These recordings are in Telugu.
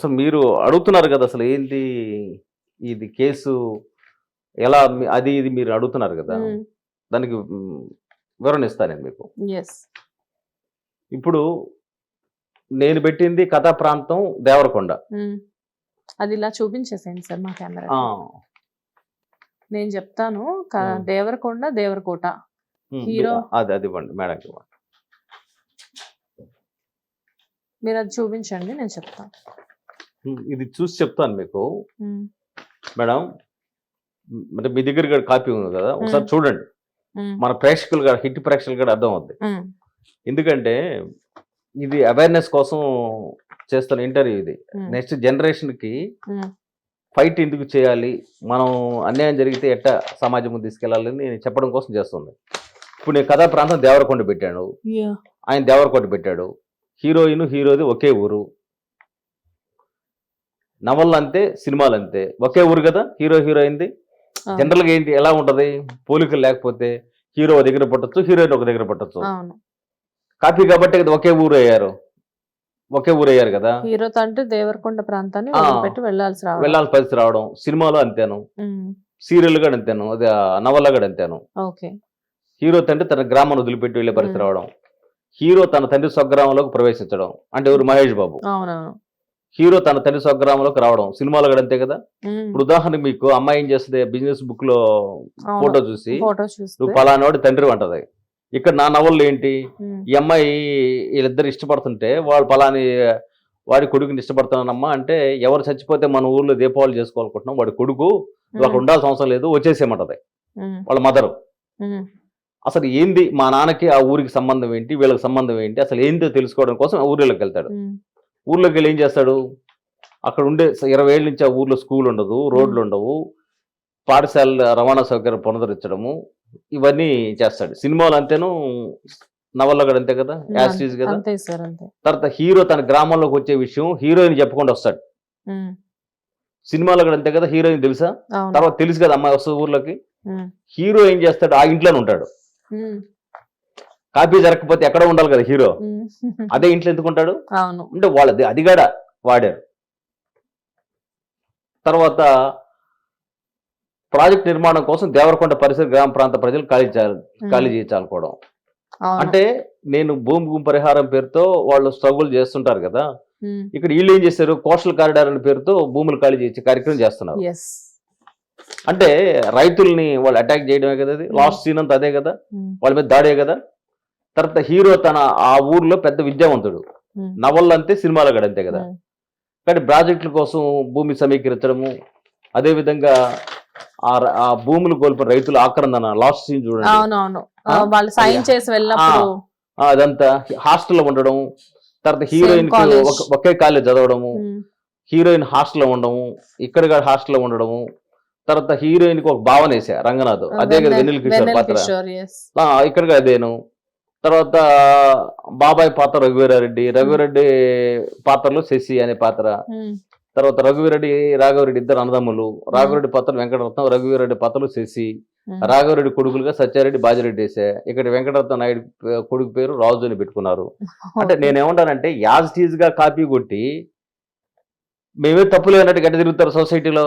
అసలు మీరు అడుగుతున్నారు కదా అసలు ఏంటి ఇది కేసు? ఎలా అది ఇది మీరు అడుగుతున్నారు కదా. దానికి వివరణ ఇస్తాను మీకు. ఎస్ ఇప్పుడు నేను పెట్టింది కథా ప్రాంతం దేవరకొండ. అది ఇలా చూపించేసేయండి సార్ మా కెమెరా. నేను చెప్తాను. దేవరకొండ దేవరకోట. హీరో. అది అది ఇవ్వండి ఇవ్వండి. మీరు అది చూపించండి నేను చెప్తాను. ఇది చూసి చెప్తాను మీకు. మేడం అంటే మీ దగ్గర కూడా కాపీ ఉంది కదా ఒకసారి. చూడండి. మన ప్రేక్షకులు కూడా హిట్ ప్రేక్షకులు కూడా అర్థం అవుద్ది. ఎందుకంటే ఇది అవేర్నెస్ కోసం చేస్తున్న ఇంటర్వ్యూ ఇది. నెక్స్ట్ జనరేషన్కి ఫైట్ ఎందుకు చేయాలి? మనం అన్యాయం జరిగితే ఎట్ట సమాజం ముందు తీసుకెళ్ళాలని నేను చెప్పడం కోసం చేస్తుంది. ఇప్పుడు నేను కథా ప్రాంతం దేవరకొండ పెట్టాను. ఆయన దేవరకొండ పెట్టాడు. హీరోయిన్ హీరోది ఒకే ఊరు. నవళ్ళు అంతే సినిమాలు అంతే ఒకే ఊరు కదా? హీరో హీరోయిన్ది? అవును, జనరల్గా ఏంటి? ఎలా ఉంటది? పోలికలు లేకపోతే హీరో ఒక దగ్గర పట్టొచ్చు హీరోయిన్ ఒక దగ్గర పట్టొచ్చు. కాపీ కాబట్టి ఒకే ఊరు అయ్యారు. ఒకే ఊరు అయ్యారు కదా? హీరో తండ్రి దేవరకొండ ప్రాంతాన్ని. వదిలిపెట్టి వెళ్ళాల్సి రావడం. వెళ్ళాల్సిన పరిస్థితి రావడం. సినిమాలో అంతేను. సీరియల్ కూడా అంతేను. అదే నవల్ల కూడా అంతేను. హీరో తండ్రి తన గ్రామాన్ని వదిలిపెట్టి వెళ్ళే పరిస్థితి. రావడం. హీరో తన తండ్రి స్వగ్రామంలోకి ప్రవేశించడం. అంటే ఎవరు? మహేష్ బాబు. హీరో తన తండ్రి స్వగ్రామంలోకి రావడం సినిమాలో కూడా అంతే కదా? ఇప్పుడు ఉదాహరణకు మీకు అమ్మాయి ఏం చేస్తుంది? బిజినెస్ బుక్లో. ఫోటో చూసి నువ్వు చూస్తే పలానావాడి తండ్రి అంటది. ఇక్కడ నా నవల్లో ఏంటి? ఈ అమ్మాయి వీళ్ళిద్దరు ఇష్టపడుతుంటే వాళ్ళు పలాని వాడి కొడుకుని ఇష్టపడుతున్నానమ్మా అంటే ఎవరు చచ్చిపోతే మన ఊర్లో దీపావళి చేసుకోవాలనుకుంటున్నాం వాడి కొడుకు అక్కడ ఉండాల్సిన అవసరం లేదు వచ్చేసేయమంటది. వాళ్ళ మదరు అసలు ఏంది? మా నాన్నకి ఆ ఊరికి సంబంధం ఏంటి? వీళ్ళకి సంబంధం ఏంటి? అసలు ఏందో తెలుసుకోవడం కోసం ఊర్లోకి వెళ్తాడు. ఊర్లోకి వెళ్ళి ఏం చేస్తాడు? అక్కడ ఉండే ఇరవై ఏళ్ళ నుంచి ఆ ఊర్లో స్కూల్ ఉండదు రోడ్లు ఉండవు. పాఠశాల రవాణా సౌకర్యం పునరుద్ధరించడము ఇవన్నీ చేస్తాడు. సినిమాలు అంతేను నవల్లో కూడా అంతే కదా? యాస్టీజ్ కదా? తర్వాత హీరో తన గ్రామంలోకి వచ్చే విషయం హీరోయిన్ చెప్పకుండా వస్తాడు. సినిమాలో కూడా అంతే కదా? హీరోయిన్ తెలుసా? తర్వాత తెలుసు కదా అమ్మాయి వస్తుంది ఊర్లోకి. హీరో ఏం చేస్తాడు? ఆ ఇంట్లోనే ఉంటాడు. కాపీ జరగకపోతే ఎక్కడ ఉండాలి కదా హీరో. అదే ఇంట్లో ఎందుకుంటాడు అవును. అంటే వాళ్ళది అది కూడా వాడారు. తర్వాత ప్రాజెక్ట్ నిర్మాణం కోసం దేవరకొండ పరిసర గ్రామ ప్రాంత ప్రజలు ఖాళీ ఖాళీ చేయించాలనుకోవడం. అంటే నేను భూమి భూమి పరిహారం పేరుతో వాళ్ళు స్ట్రగుల్ చేస్తుంటారు కదా. ఇక్కడ వీళ్ళు ఏం చేశారు? కోస్టల్ కారిడార్ అనే పేరుతో భూములు ఖాళీ చేసే కార్యక్రమం చేస్తున్నారు. అంటే రైతుల్ని వాళ్ళు అటాక్ చేయడమే కదా అది. లాస్ట్ సీన్ అంతా అదే కదా. వాళ్ళ మీద దాడే కదా. తర్వాత హీరో తన ఆ ఊర్లో పెద్ద విద్యావంతుడు. నవళ్ళు అంతే సినిమాలో కూడా అంతే కదా. కానీ ప్రాజెక్టుల కోసం భూమి సమీకరించడము అదేవిధంగా ఆ భూములు కోల్పోయిన రైతుల ఆక్రందన లాస్ట్ సీన్ చూడండి? వాళ్ళు సైన్ చేసి వెళ్ళినప్పుడు అదంతా హాస్టల్లో ఉండడం తర్వాత హీరోయిన్. ఒక- కాలేజ్ చదవడము హీరోయిన్ హాస్టల్లో ఉండడము ఇక్కడ కూడా హాస్టల్లో ఉండడము తర్వాత హీరోయిన్కి ఒక భావన వేసా రంగనాథ్. అదే కదా వెన్నెల- కిషోర్ పాత్ర. ఇక్కడ కూడా అదేను. తర్వాత బాబాయ్ పాత్ర రఘువీరారెడ్డి. రఘువీరెడ్డి పాత్రలో శశి అనే పాత్ర. తర్వాత రఘువీరెడ్డి రాఘవరెడ్డి ఇద్దరు అన్నదమ్ములు. రాఘవరెడ్డి పాత్ర వెంకటరత్నం రఘువీరెడ్డి పాత్రలు శశి. రాఘవరెడ్డి కొడుకులుగా సత్యారెడ్డి బాజిరెడ్డి వేసా. ఇక్కడ వెంకటరత్న నాయుడు కొడుకు పేరు రాజు అని పెట్టుకున్నారు. అంటే. నేనేమంటానంటే యాజ్ టీజ్గా కాపీ కొట్టి మేమే తప్పు లేనట్టు గడ్డ తిరుగుతారు సొసైటీలో.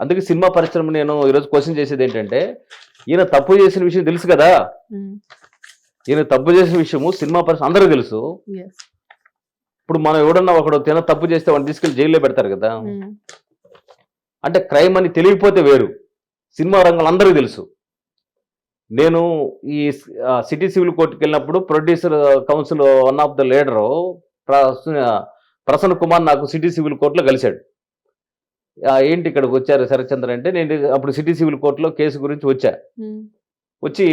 అందుకే సినిమా పరిశ్రమ నేను ఈరోజు క్వశ్చన్ చేసేది ఏంటంటే ఈయన తప్పు చేసిన విషయం తెలుసు కదా? ఈయన తప్పు చేసిన విషయము సినిమా పరిశ్రమ అందరూ తెలుసు. ఇప్పుడు మనం ఎవడన్నా ఒకడు తిన తప్పు చేస్తే వాడిని తీసుకెళ్ళి జైల్లో పెడతారు కదా. ఉమ్, అంటే క్రైమ్ అని తెలియకపోతే వేరు. సినిమా రంగంలో అందరికీ తెలుసు. నేను ఈ సిటీ సివిల్ కోర్టుకి వెళ్ళినప్పుడు producer council one of the leader Prasanna Kumar నాకు సిటీ సివిల్ కోర్టులో కలిశాడు. ఏంటి ఇక్కడికి వచ్చారు శరత్చంద్ర అంటే నేను అప్పుడు సిటీ సివిల్ కోర్టులో కేసు గురించి వచ్చా. ఉమ్, వచ్చి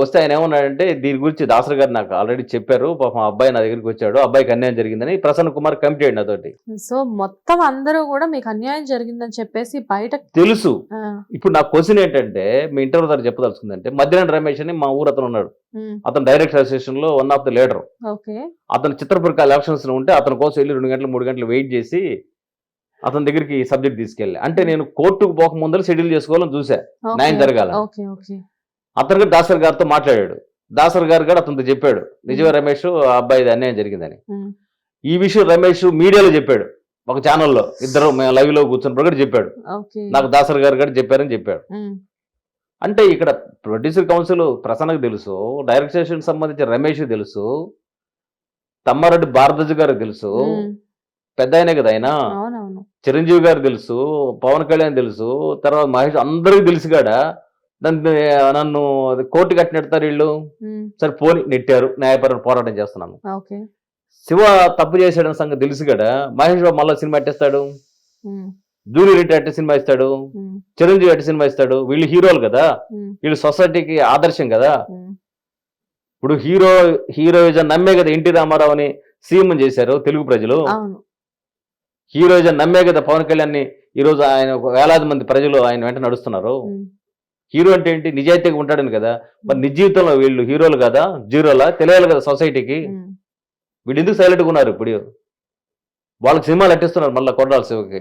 వస్తే ఆయన ఏమన్నాడంటే దీని గురించి దాసరి గారు నాకు ఆల్రెడీ చెప్పారు. పాపం అబ్బాయి నా దగ్గరికి వచ్చాడు. అబ్బాయికి అన్యాయం జరిగిందని ప్రసన్న కుమార్ కమిటీ అయ్యండి నాతోటి. సో మొత్తం అందరూ కూడా మీకు అన్యాయం జరిగిందని చెప్పేసి బయట తెలుసు. ఇప్పుడు నా క్వశ్చన్ ఏంటంటే మీ ఇంటర్వ్యూ ద్వారా చెప్పదలుచుకుందంటే మధ్యాహ్నం రమేష్ అని మా ఊరు అతను ఉన్నాడు. అతను డైరెక్టర్ అసోసియేషన్లో one of the leader okay. అతను చిత్రపురక ఎలక్షన్స్లో ఉంటే అతని కోసం వెళ్ళి రెండు గంటలు మూడు గంటలు వెయిట్ చేసి అతని దగ్గరికి సబ్జెక్ట్ తీసుకెళ్ళి. అంటే నేను కోర్టుకు పోక ముందర షెడ్యూల్ చేసుకోవాలని చూసా. న్యాయం జరగాల. అతను కూడా దాసర్ గారితో మాట్లాడాడు. దాసర్ గారు కూడా అతనితో చెప్పాడు. నిజమే రమేష్ ఆ అబ్బాయి ఇది అన్యాయం జరిగిందని. ఈ విషయం రమేష్ మీడియాలో చెప్పాడు. ఒక ఛానల్లో ఇద్దరు మేము లైవ్లో కూర్చున్నప్పుడు కూడా చెప్పాడు. నాకు దాసర్ గారు కూడా చెప్పారని చెప్పాడు. అంటే ఇక్కడ ప్రొడ్యూసర్ కౌన్సిల్ ప్రసన్నకు తెలుసు డైరెక్షన్ సంబంధించి రమేష్ తెలుసు తమ్మారెడ్డి భారద్వాజ్ గారు తెలుసు పెద్ద ఆయనే కదా ఆయన? చిరంజీవి గారు తెలుసు పవన్ కళ్యాణ్ తెలుసు తర్వాత మహేష్ అందరికీ తెలుసు కాడ? నన్ను నన్ను అది కోర్టు కట్టి నెడతారు వీళ్ళు సరే పోని నెట్టారు. న్యాయపరమైన పోరాటం చేస్తున్నాను శివ తప్పు చేశాడని సంగతి తెలుసు కదా. మహేష్ బాబు మళ్ళీ సినిమా ఎట్టేస్తాడు? జూనియర్ రెడ్డి అట్టే సినిమా ఇస్తాడు. చిరంజీవి అట్టే సినిమా ఇస్తాడు. వీళ్ళు హీరోలు కదా. వీళ్ళు సొసైటీకి ఆదర్శం కదా. ఇప్పుడు హీరో హీరోయిజం నమ్మే కదా ఎన్టీ రామారావు అని సీఎం చేశారు తెలుగు ప్రజలు. హీరోయిజం నమ్మే కదా పవన్ కళ్యాణ్ని ఈ రోజు ఆయన ఒక వేలాది మంది ప్రజలు ఆయన వెంట నడుస్తున్నారు. హీరో అంటే ఏంటి? నిజాయితీగా ఉంటాడని కదా. మరి నిజ జీవితంలో వీళ్ళు హీరోలు కదా జీరోలా? తెలియాలి కదా సొసైటీకి. వీళ్ళు ఎందుకు సైలెంట్గా ఉన్నారు ఇప్పుడు? వాళ్ళకి సినిమాలు అట్టిస్తున్నారు మళ్ళీ కొట్టాలి శివకి.